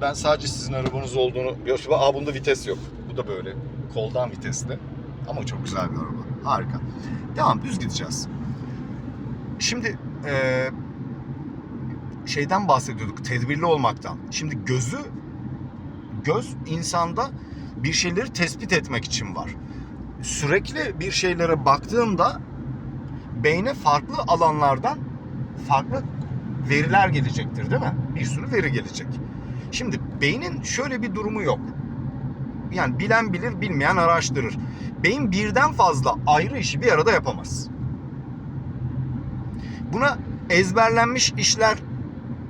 ben sadece sizin arabanız olduğunu... Yok, aa bunda vites yok. Bu da böyle koldan vitesli. Ama çok güzel bir araba. Harika. Devam düz gideceğiz. Şimdi eee, şeyden bahsediyorduk. Tedbirli olmaktan. Şimdi gözü göz insanda bir şeyleri tespit etmek için var. Sürekli bir şeylere baktığında beyne farklı alanlardan farklı veriler gelecektir değil mi? Bir sürü veri gelecek. Şimdi beynin şöyle bir durumu yok. Yani bilen bilir, bilmeyen araştırır. Beyin birden fazla ayrı işi bir arada yapamaz. Buna ezberlenmiş işler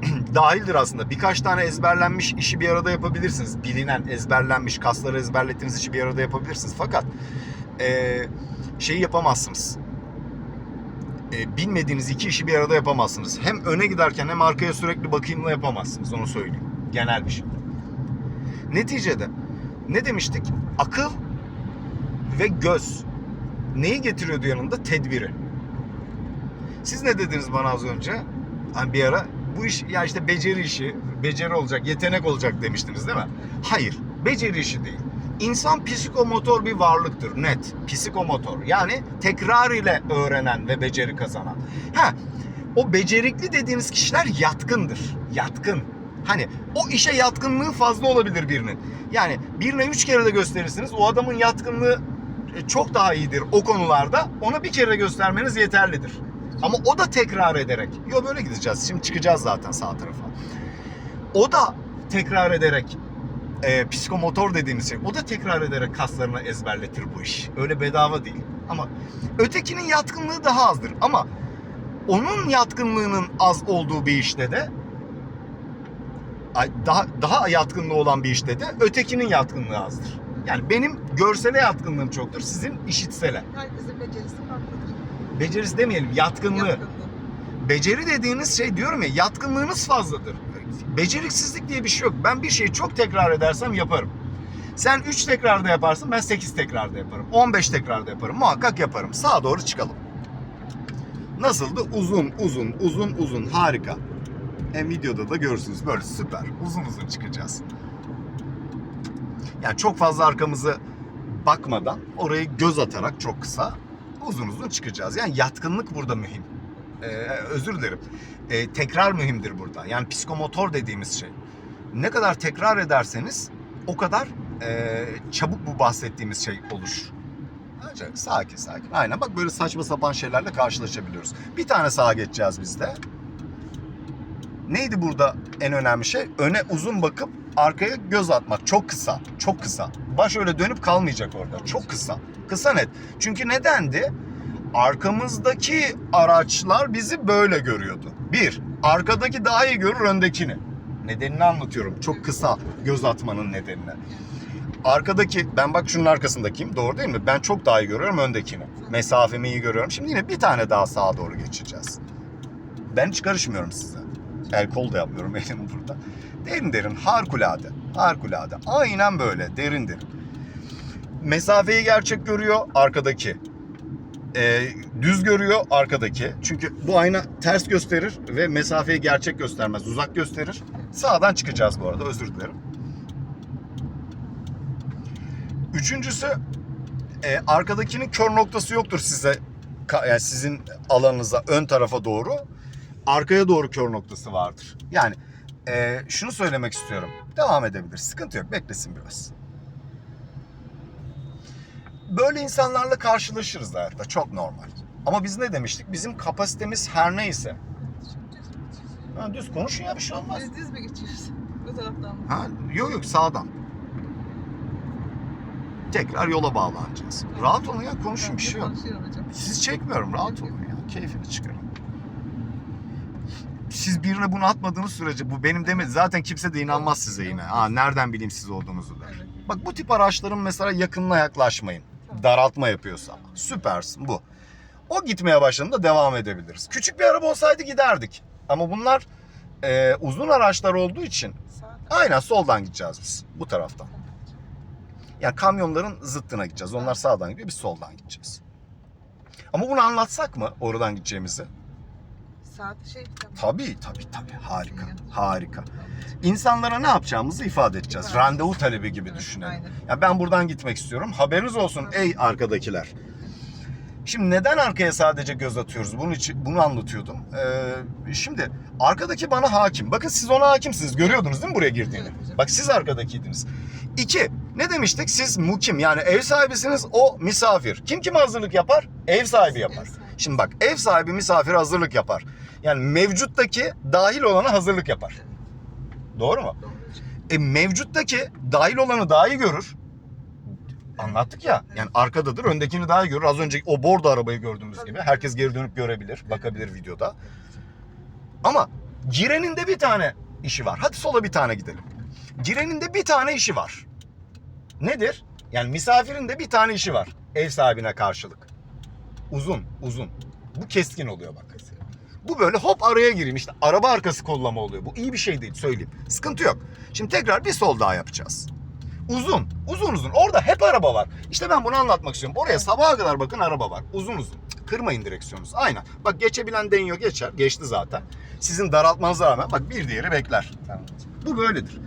dahildir aslında. Birkaç tane ezberlenmiş işi bir arada yapabilirsiniz. Bilinen, ezberlenmiş, kasları ezberlettiğiniz işi bir arada yapabilirsiniz. Fakat eee şeyi yapamazsınız. Eee, bilmediğiniz iki işi bir arada yapamazsınız. Hem öne giderken hem arkaya sürekli bakayımla yapamazsınız. Onu söyleyeyim. Genel bir şey. Neticede ne demiştik? Akıl ve göz neyi getiriyordu yanında? Tedbiri. Siz ne dediniz bana az önce? Hani bir ara bu iş ya işte beceri işi, beceri olacak, yetenek olacak demiştiniz değil mi? Hayır, beceri işi değil. İnsan psikomotor bir varlıktır net. Psikomotor yani tekrar ile öğrenen ve beceri kazanan. Ha, o becerikli dediğiniz kişiler yatkındır. Yatkın. Hani o işe yatkınlığı fazla olabilir birinin. Yani birine üç kere de gösterirsiniz o adamın yatkınlığı e, çok daha iyidir o konularda. Ona bir kere göstermeniz yeterlidir. Ama o da tekrar ederek. Yo böyle gideceğiz. Şimdi çıkacağız zaten sağ tarafa. O da tekrar ederek e, psikomotor dediğimiz şey. O da tekrar ederek kaslarına ezberletir bu iş. Öyle bedava değil. Ama ötekinin yatkınlığı daha azdır. Ama onun yatkınlığının az olduğu bir işte de daha daha yatkınlığı olan bir işte de ötekinin yatkınlığı azdır. Yani benim görsele yatkınlığım çoktur, sizin işitsele. Herkesin becerisi farklıdır. Becerisi demeyelim, yatkınlığı. Yatkınlığı. Beceri dediğiniz şey diyorum ya yatkınlığınız fazladır. Beceriksizlik diye bir şey yok. Ben bir şeyi çok tekrar edersem yaparım. Sen 3 tekrarda yaparsın ben 8 tekrarda yaparım. 15 tekrarda yaparım. Muhakkak yaparım. Sağa doğru çıkalım. Nasıldı? Uzun uzun uzun uzun harika. Hem videoda da görürsünüz böyle süper. Uzun uzun çıkacağız. Yani çok fazla arkamızı bakmadan orayı göz atarak çok kısa uzun uzun çıkacağız. Yani yatkınlık burada mühim. Ee, özür dilerim. Ee, tekrar mühimdir burada. Yani psikomotor dediğimiz şey. Ne kadar tekrar ederseniz o kadar e, çabuk bu bahsettiğimiz şey olur. Bence sakin sakin. Aynen bak böyle saçma sapan şeylerle karşılaşabiliyoruz. Bir tane sağa geçeceğiz biz de. Neydi burada en önemli şey? Öne uzun bakıp arkaya göz atmak. Çok kısa. Çok kısa. Baş öyle dönüp kalmayacak orada. Çok kısa. Kısa net. Çünkü nedendi? Arkamızdaki araçlar bizi böyle görüyordu. Bir, arkadaki daha iyi görür öndekini. Nedenini anlatıyorum. Çok kısa göz atmanın nedenini. Arkadaki, ben bak şunun arkasındakiyim. Doğru değil mi? Ben çok daha iyi görüyorum öndekini. Mesafemi iyi görüyorum. Şimdi yine bir tane daha sağa doğru geçeceğiz. Ben hiç karışmıyorum size. El kol da yapmıyorum elim burada. Derin derin harikulade. Harikulade. Aynen böyle derin derin. Mesafeyi gerçek görüyor arkadaki. Ee, düz görüyor arkadaki. Çünkü bu ayna ters gösterir ve mesafeyi gerçek göstermez. Uzak gösterir. Sağdan çıkacağız bu arada özür dilerim. Üçüncüsü e, arkadakinin kör noktası yoktur size yani sizin alanınıza ön tarafa doğru arkaya doğru kör noktası vardır. Yani e, şunu söylemek istiyorum. Devam edebilir. Sıkıntı yok. Beklesin biraz. Böyle insanlarla karşılaşırız hayatta. Çok normal. Ama biz ne demiştik? Bizim kapasitemiz her neyse. Ha, düz konuşun ya bir şey olmaz. Biz düz mü geçiyoruz? Bu taraftan mı? Ha, yok yok sağdan. Tekrar yola bağlanacağız. Rahat olun ya konuşun bir şey yok. Siz çekmiyorum rahat olun ya. Keyfini çıkarın. Siz birine bunu atmadığınız sürece bu benim demedi. Zaten kimse de inanmaz size yine. Ha, nereden bileyim siz olduğunuzu der. Bak bu tip araçların mesela yakınına yaklaşmayın. Daraltma yapıyorsa. Süpersin bu. O gitmeye başladığında devam edebiliriz. Küçük bir araba olsaydı giderdik. Ama bunlar e, uzun araçlar olduğu için aynen soldan gideceğiz biz. Bu taraftan. Yani kamyonların zıttına gideceğiz. Onlar sağdan gidiyor biz soldan gideceğiz. Ama bunu anlatsak mı oradan gideceğimizi? Saat şey tabii. Tabii tabii tabii harika harika. İnsanlara ne yapacağımızı ifade edeceğiz. İfade. Randevu talebi gibi Evet, düşünelim. aynen. Ya ben buradan gitmek istiyorum. Haberiniz olsun Evet. ey arkadakiler. Şimdi neden arkaya sadece göz atıyoruz? Bunu için, bunu anlatıyordum. Ee, şimdi arkadaki bana hakim. Bakın siz ona hakimsiniz. Görüyordunuz değil mi buraya girdiğini? Evet. Bak siz arkadakiydiniz. İki, ne demiştik? Siz mukim yani ev sahibisiniz, o misafir. Kim kime hazırlık yapar? Ev sahibi yapar. Şimdi bak ev sahibi misafir hazırlık yapar. Yani mevcuttaki dahil olana hazırlık yapar. Doğru mu? E mevcuttaki dahil olanı daha iyi görür. Anlattık ya. Yani arkadadır, öndekini daha iyi görür. Az önce o bordo arabayı gördüğümüz gibi. Herkes geri dönüp görebilir, bakabilir videoda. Ama girenin de bir tane işi var. Hadi sola bir tane gidelim. Girenin de bir tane işi var. Nedir? Yani misafirin de bir tane işi var. Ev sahibine karşılık. Uzun, uzun. Bu keskin oluyor bak. Bu böyle hop araya gireyim işte araba arkası kollama oluyor. Bu iyi bir şey değil söyleyeyim. Sıkıntı yok. Şimdi tekrar bir sol daha yapacağız. Uzun, uzun uzun. Orada hep araba var. İşte ben bunu anlatmak istiyorum. Oraya sabaha kadar bakın araba var. Uzun uzun. Kırmayın direksiyonunuzu. Aynen. Bak geçebilen deniyor geçer. Geçti zaten. Sizin daraltmanıza rağmen bak bir diğeri bekler. Tamam. Bu böyledir.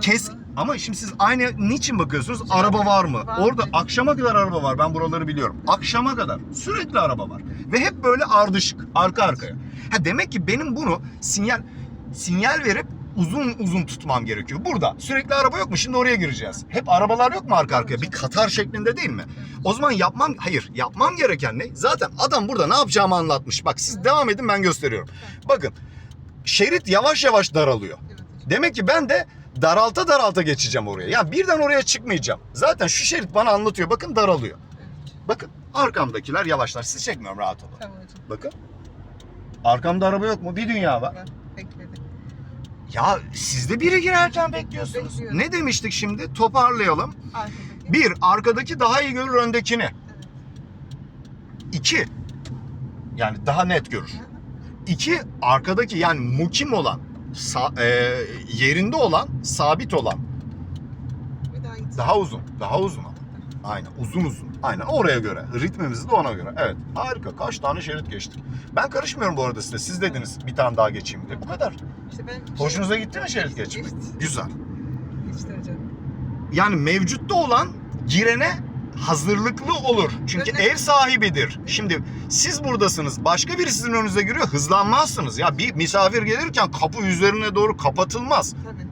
Kes ama şimdi siz aynı niçin bakıyorsunuz? Araba var mı? Orada akşama kadar araba var. Ben buraları biliyorum. Akşama kadar sürekli araba var. Ve hep böyle ardışık, arka arkaya. Ha demek ki benim bunu sinyal sinyal verip uzun uzun tutmam gerekiyor. Burada sürekli araba yok mu? Şimdi oraya gireceğiz. Hep arabalar yok mu arka arkaya? Bir katar şeklinde değil mi? O zaman yapmam hayır yapmam gereken ne? Zaten adam burada ne yapacağımı anlatmış. Bak siz devam edin ben gösteriyorum. Bakın şerit yavaş yavaş daralıyor. Demek ki ben de daralta daralta geçeceğim oraya. Ya birden oraya çıkmayacağım. Zaten şu şerit bana anlatıyor. Bakın daralıyor. Bakın arkamdakiler yavaşlar. Sizi çekmiyorum rahat olun. Tamam hocam. Bakın. Arkamda araba yok mu? Bir dünya var. Bekledim. Ya siz de biri girerken bekliyorsunuz. Bekliyorum. Ne demiştik şimdi? Toparlayalım. Arkadaki. Bir, arkadaki daha iyi görür öndekini. Evet. İki, yani daha net görür. Hı. İki, arkadaki yani mukim olan, sa- e, yerinde olan, sabit olan. Bir daha. Daha uzun. Daha uzun ama. Aynen uzun uzun. Aynen oraya göre. Ritmimizi de ona göre. Evet. Harika. Kaç tane şerit geçtik. Ben karışmıyorum bu arada size. Siz dediniz bir tane daha geçeyim diye. Bu kadar. İşte ben Hoşunuza gitti mi şerit geçmek? Geçti. Güzel. Geçti hocam. Yani mevcutta olan girene hazırlıklı olur. Çünkü Önüne- ev sahibidir. Şimdi siz buradasınız. Başka biri sizin önünüze giriyor. Hızlanmazsınız. Ya bir misafir gelirken kapı üzerine doğru kapatılmaz. Tabii.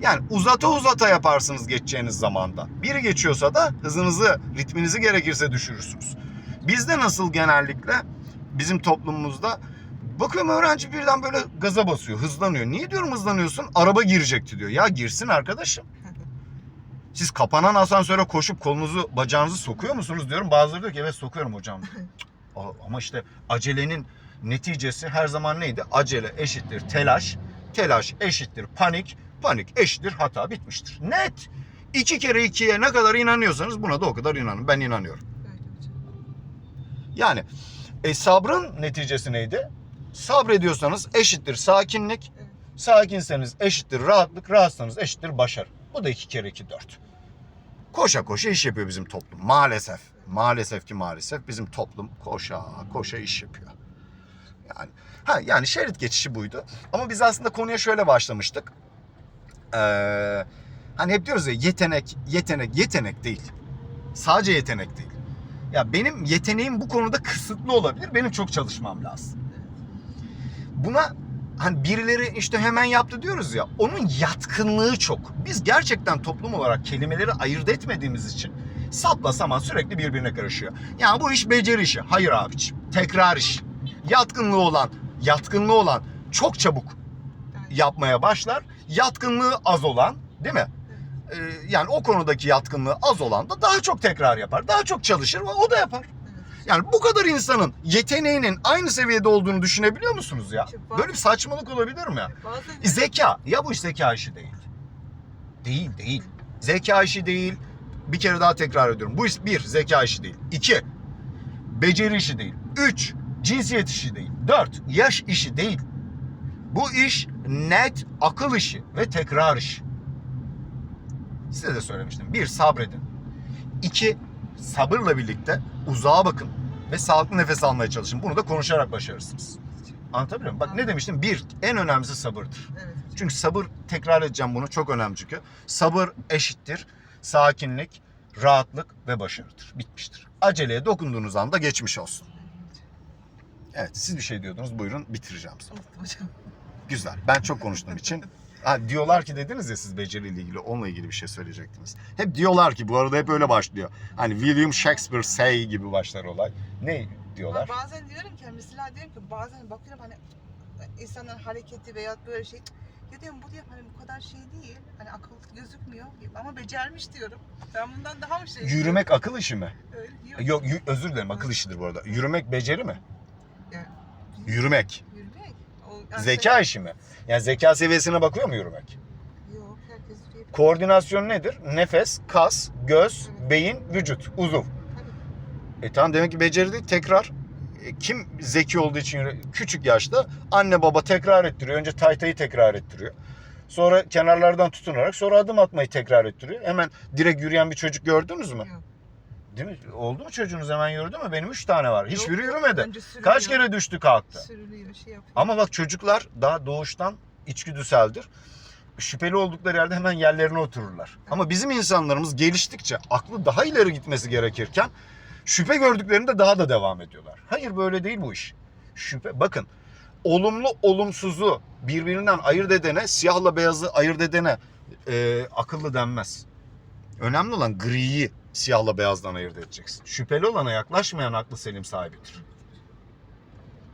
Yani uzata uzata yaparsınız geçeceğiniz zamanda. Biri geçiyorsa da hızınızı, ritminizi gerekirse düşürürsünüz. Bizde nasıl genellikle bizim toplumumuzda bakıyorum öğrenci birden böyle gaza basıyor, hızlanıyor. Niye diyorum hızlanıyorsun? Araba girecekti diyor. Ya girsin arkadaşım. Siz kapanan asansöre koşup kolunuzu, bacağınızı sokuyor musunuz diyorum. Bazıları diyor ki evet sokuyorum hocam. Ama işte acelenin neticesi her zaman neydi? Acele eşittir telaş, telaş eşittir panik, panik eşittir hata bitmiştir. Net. İki kere ikiye ne kadar inanıyorsanız buna da o kadar inanın. Ben inanıyorum. Yani e, sabrın neticesi neydi? Sabrediyorsanız eşittir sakinlik, sakinseniz eşittir rahatlık, rahatsanız eşittir başarı. Bu da iki kere iki dört. Koşa koşa iş yapıyor bizim toplum. Maalesef. Maalesef ki maalesef bizim toplum koşa koşa iş yapıyor. Yani ha yani şerit geçişi buydu. Ama biz aslında konuya şöyle başlamıştık. Ee, hani hep diyoruz ya yetenek, yetenek, yetenek değil. Sadece yetenek değil. Ya benim yeteneğim bu konuda kısıtlı olabilir. Benim çok çalışmam lazım. Buna hani birileri işte hemen yaptı diyoruz ya. Onun yatkınlığı çok. Biz gerçekten toplum olarak kelimeleri ayırt etmediğimiz için sapla saman sürekli birbirine karışıyor. Yani bu iş beceri işi. Hayır abiciğim. Tekrar iş. Yatkınlığı olan, yatkınlığı olan çok çabuk yapmaya başlar. Yatkınlığı az olan, değil mi? Ee, yani o konudaki yatkınlığı az olan da daha çok tekrar yapar. Daha çok çalışır ve o da yapar. Yani bu kadar insanın yeteneğinin aynı seviyede olduğunu düşünebiliyor musunuz ya? Böyle bir saçmalık olabilir mi? Bazen Zeka. Ya bu iş zeka işi değil. Değil, değil. Zeka işi değil. Bir kere daha tekrar ediyorum. Bu iş bir, zeka işi değil. İki, beceri işi değil. Üç, cinsiyet işi değil. Dört, yaş işi değil. Bu iş net akıl işi ve tekrar işi. Size de söylemiştim. Bir, sabredin. İki, sabırla birlikte uzağa bakın ve sağlıklı nefes almaya çalışın. Bunu da konuşarak başarırsınız. Anlatabiliyor muyum? Bak ne demiştim? Bir, en önemlisi sabırdır. Evet. Çünkü sabır, tekrar edeceğim bunu çok önemli çünkü. Sabır eşittir sakinlik, rahatlık ve başarıdır. Bitmiştir. Aceleye dokunduğunuz anda geçmiş olsun. Evet siz bir şey diyordunuz buyurun bitireceğim sonra. Hocam. Güzel. Ben çok konuştuğum için. Ha, diyorlar ki dediniz ya siz beceriyle ilgili onunla ilgili bir şey söyleyecektiniz. Hep diyorlar ki bu arada hep öyle başlıyor. Hani William Shakespeare say gibi başlar olay. Ne diyorlar? Ama bazen diyorum ki mesela diyorum ki bazen bakıyorum hani insanların hareketi veya böyle şey ya diyorum bu diyor hani bu kadar şey değil. Hani akıl gözükmüyor ama becermiş diyorum. Ben bundan daha mı şey? Yürümek akıl işi mi? Öyle diyor. Yok y- özür dilerim akıl işidir bu arada. Yürümek beceri mi? Yani, Yürümek. Yürümek. Zeka işi mi? Yani zeka seviyesine bakıyor mu yürümek? Yok herkes yürüyebilir. Koordinasyon nedir? Nefes, kas, göz, Evet. beyin, vücut, uzuv. Tabii. E tamam demek ki beceri değil tekrar. E, kim zeki olduğu için küçük yaşta anne baba tekrar ettiriyor. Önce taytayı tekrar ettiriyor. Sonra kenarlardan tutunarak sonra adım atmayı tekrar ettiriyor. Hemen direkt yürüyen bir çocuk gördünüz mü? Yok. Değil mi? Oldu mu çocuğunuz hemen yürüdü mü? Benim üç tane var. Hiçbiri Yok, yürümedi. önce Kaç kere düştü kalktı. Sürünüyor şey yapıyor. Ama bak çocuklar daha doğuştan içgüdüseldir. Şüpheli oldukları yerde hemen yerlerine otururlar. Ama bizim insanlarımız geliştikçe aklı daha ileri gitmesi gerekirken şüphe gördüklerinde daha da devam ediyorlar. Hayır böyle değil bu iş. Şüphe bakın olumlu olumsuzu birbirinden ayırt edene siyahla beyazı ayırt edene e, akıllı denmez. Önemli olan griyi siyahla beyazdan ayırt edeceksin. Şüpheli olana yaklaşmayan aklı selim sahibidir.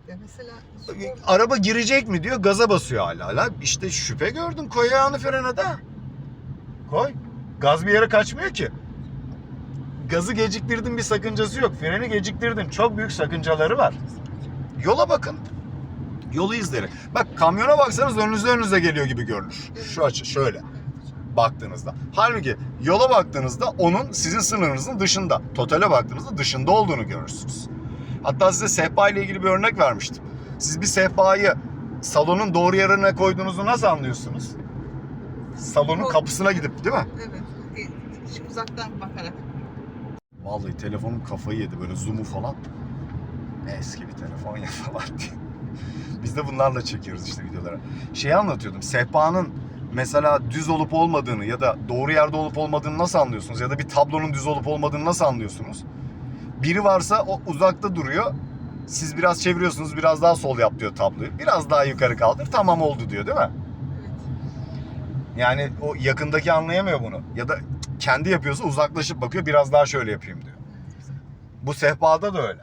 Ya mesela Araba girecek mi diyor gaza basıyor hala. hala. İşte şüphe gördün koy ayağını frene de. Koy. Gaz bir yere kaçmıyor ki. Gazı geciktirdin bir sakıncası yok. Freni geciktirdin. Çok büyük sakıncaları var. Yola bakın. Yolu izleri. Bak kamyona baksanız önünüze önünüze geliyor gibi görünür. Şu açı şöyle baktığınızda. Halbuki yola baktığınızda onun sizin sınırınızın dışında. Totale baktığınızda dışında olduğunu görürsünüz. Hatta size sehpa ile ilgili bir örnek vermiştim. Siz bir sehpayı salonun doğru yerine koyduğunuzu nasıl anlıyorsunuz? Salonun kapısına gidip değil mi? evet. Şu uzaktan bakarak. Vallahi telefonum kafayı yedi böyle zoom'u falan. Eski bir telefon ya falan diye. Biz de bunlarla çekiyoruz işte videoları. Şeyi anlatıyordum. Sehpanın mesela düz olup olmadığını ya da doğru yerde olup olmadığını nasıl anlıyorsunuz? Ya da bir tablonun düz olup olmadığını nasıl anlıyorsunuz? Biri varsa o uzakta duruyor. Siz biraz çeviriyorsunuz, biraz daha sol yap diyor tabloyu. Biraz daha yukarı kaldır, tamam oldu diyor değil mi? Yani o yakındaki anlayamıyor bunu. Ya da kendi yapıyorsa uzaklaşıp bakıyor, biraz daha şöyle yapayım diyor. Bu sehpada da öyle.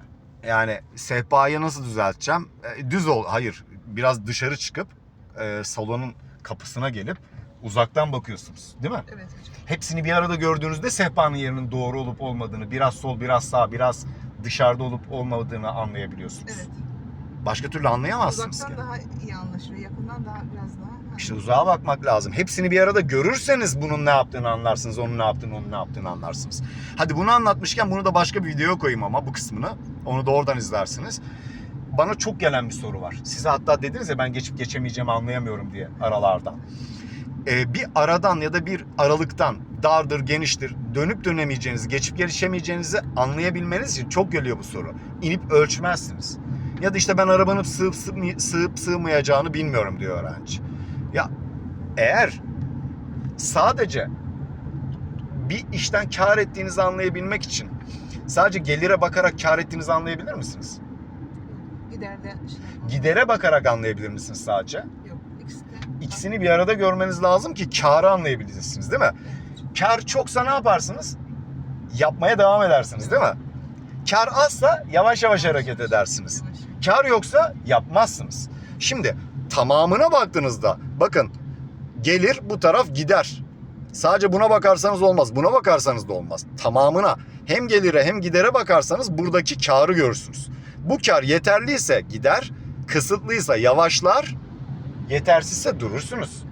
Yani sehpayı nasıl düzelteceğim? E, düz ol. Hayır. Biraz dışarı çıkıp e, salonun kapısına gelip uzaktan bakıyorsunuz. Değil mi? Evet hocam. Hepsini bir arada gördüğünüzde sehpanın yerinin doğru olup olmadığını, biraz sol, biraz sağ, biraz dışarıda olup olmadığını anlayabiliyorsunuz. Evet. Başka türlü anlayamazsınız Uzaktan ki. daha iyi anlaşılıyor. Yakından daha biraz daha. İşte uzağa bakmak lazım. Hepsini bir arada görürseniz bunun ne yaptığını anlarsınız, onun ne yaptığını, onun ne yaptığını anlarsınız. Hadi bunu anlatmışken bunu da başka bir videoya koyayım ama bu kısmını. Onu da oradan izlersiniz. Bana çok gelen bir soru var. Size hatta dediniz ya ben geçip geçemeyeceğimi anlayamıyorum diye aralardan. Ee, bir aradan ya da bir aralıktan dardır, geniştir, dönüp dönemeyeceğinizi, geçip geçemeyeceğinizi anlayabilmeniz için çok geliyor bu soru. İnip ölçmezsiniz. Ya da işte ben arabanın sığıp, sığmay- sığıp sığmayacağını bilmiyorum diyor öğrenci. Ya eğer sadece bir işten kar ettiğinizi anlayabilmek için sadece gelire bakarak kar ettiğinizi anlayabilir misiniz? Giderde. Gidere bakarak anlayabilir misiniz sadece? Yok. İkisi de. İkisini bir arada görmeniz lazım ki karı anlayabilirsiniz değil mi? Evet. Kar çoksa ne yaparsınız? Yapmaya devam edersiniz değil mi? Kar azsa yavaş yavaş hareket edersiniz. Kar yoksa yapmazsınız. Şimdi tamamına baktığınızda bakın gelir bu taraf gider. Sadece buna bakarsanız olmaz. Buna bakarsanız da olmaz. Tamamına hem gelire hem gidere bakarsanız buradaki karı görürsünüz. Bu kar yeterliyse gider, kısıtlıysa yavaşlar, yetersizse durursunuz.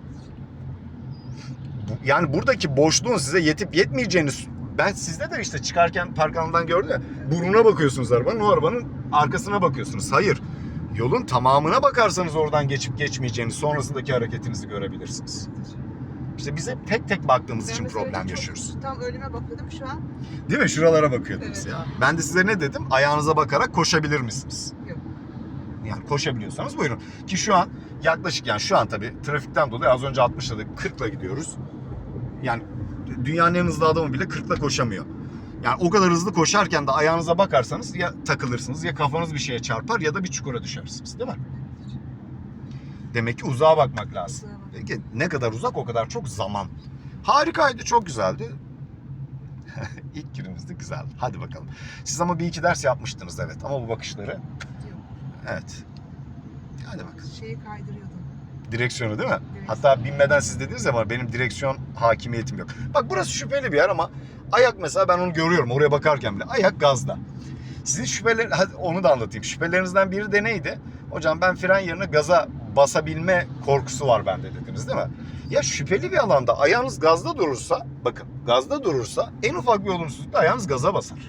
Yani buradaki boşluğun size yetip yetmeyeceğini ben sizde de işte çıkarken park alanından gördüm ya burnuna bakıyorsunuz arabanın o arabanın arkasına bakıyorsunuz. Hayır yolun tamamına bakarsanız oradan geçip geçmeyeceğini sonrasındaki hareketinizi görebilirsiniz. İşte bize tek tek baktığımız Ben için problem yaşıyoruz. Tam önüme bakıyordum şu an. Değil mi? Şuralara bakıyordunuz Evet. ya. Ben de size ne dedim? Ayağınıza bakarak koşabilir misiniz? Yok. Yani koşabiliyorsanız buyurun. Ki şu an yaklaşık yani şu an tabii trafikten dolayı az önce 60'la da 40'la gidiyoruz. Yani dünyanın en hızlı adamı bile 40'la koşamıyor. Yani o kadar hızlı koşarken de ayağınıza bakarsanız ya takılırsınız ya kafanız bir şeye çarpar ya da bir çukura düşersiniz değil mi? Demek ki uzağa bakmak lazım. Uzağa bak. Peki ne kadar uzak o kadar çok zaman. Harikaydı, çok güzeldi. İlk günümüzde güzeldi. Hadi bakalım. Siz ama bir iki ders yapmıştınız evet ama bu bakışları Yok. evet. Hadi bakalım. Şeyi kaydırıyordum. Direksiyonu değil mi? Direksiyon. Hatta binmeden siz dediniz ya bana benim direksiyon hakimiyetim yok. Bak burası şüpheli bir yer ama ayak mesela ben onu görüyorum oraya bakarken bile. Ayak gazda. Sizin şüpheler, hadi onu da anlatayım. Şüphelerinizden biri de neydi? Hocam ben fren yerine gaza basabilme korkusu var bende dediniz değil mi? Ya şüpheli bir alanda ayağınız gazda durursa, bakın gazda durursa en ufak bir olumsuzlukta ayağınız gaza basar.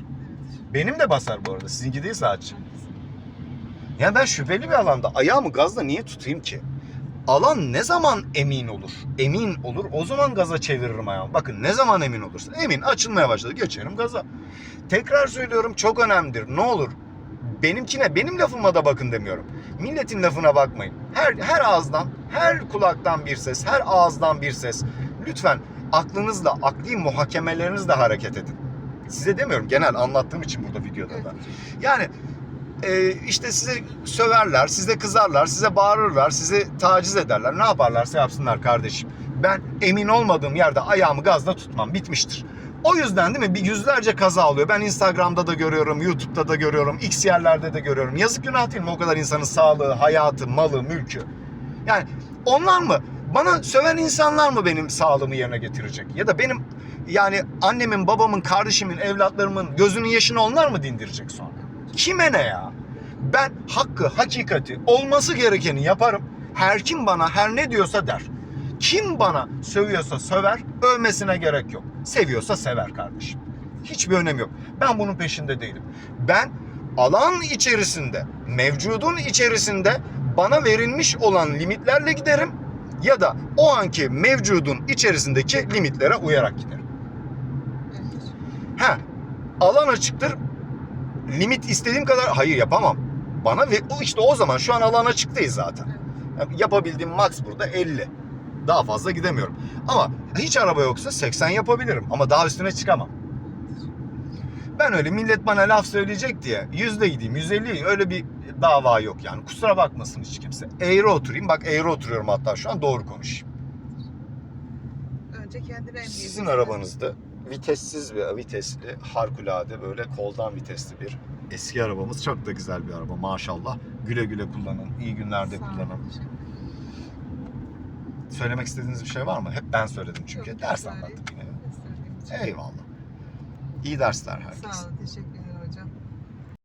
Benim de basar bu arada. Sizinki değil sadece. Yani ben şüpheli bir alanda ayağımı gazda niye tutayım ki? Alan ne zaman emin olur? Emin olur. O zaman gaza çeviririm ayağımı. Bakın ne zaman emin olursa. Emin açılmaya başladı. Geçerim gaza. Tekrar söylüyorum çok önemlidir. Ne olur? Benimkine, benim lafıma da bakın demiyorum. Milletin lafına bakmayın. Her her ağızdan, her kulaktan bir ses, her ağızdan bir ses. Lütfen aklınızla, akli muhakemelerinizle hareket edin. Size demiyorum genel anlattığım için burada videoda da. Yani e, işte size söverler, size kızarlar, size bağırırlar, sizi taciz ederler. Ne yaparlarsa yapsınlar kardeşim. Ben emin olmadığım yerde ayağımı gazda tutmam. Bitmiştir. O yüzden değil mi bir yüzlerce kaza oluyor. Ben Instagram'da da görüyorum, YouTube'da da görüyorum, X yerlerde de görüyorum. Yazık günah değil mi o kadar insanın sağlığı, hayatı, malı, mülkü? Yani onlar mı? Bana söven insanlar mı benim sağlığımı yerine getirecek? Ya da benim yani annemin, babamın, kardeşimin, evlatlarımın gözünün yaşını onlar mı dindirecek sonra? Kime ne ya? Ben hakkı, hakikati, olması gerekeni yaparım. Her kim bana her ne diyorsa der. Kim bana sövüyorsa söver, övmesine gerek yok. Seviyorsa sever kardeşim. Hiçbir önemi yok. Ben bunun peşinde değilim. Ben alan içerisinde, mevcudun içerisinde bana verilmiş olan limitlerle giderim ya da o anki mevcudun içerisindeki limitlere uyarak giderim. Ha, alan açıktır. Limit istediğim kadar hayır yapamam. Bana ve işte o zaman şu an alan açık değil zaten. Yani yapabildiğim max burada 50. Daha fazla gidemiyorum. Ama hiç araba yoksa 80 yapabilirim ama daha üstüne çıkamam. Ben öyle millet bana laf söyleyecek diye yüzde gideyim, 150 gideyim. öyle bir dava yok yani. Kusura bakmasın hiç kimse. Eğri oturayım. Bak eğri oturuyorum hatta şu an doğru konuşayım. Önce kendime emniyet. Sizin arabanızda vitessiz bir vitesli harikulade böyle koldan vitesli bir eski arabamız. Çok da güzel bir araba maşallah. Güle güle kullanın. iyi günlerde kullanın. Söylemek istediğiniz bir şey var mı? Hep ben söyledim çünkü. Yok, Ders anlattım yine. Eyvallah. İyi dersler herkese. Sağ olun, teşekkür ederim.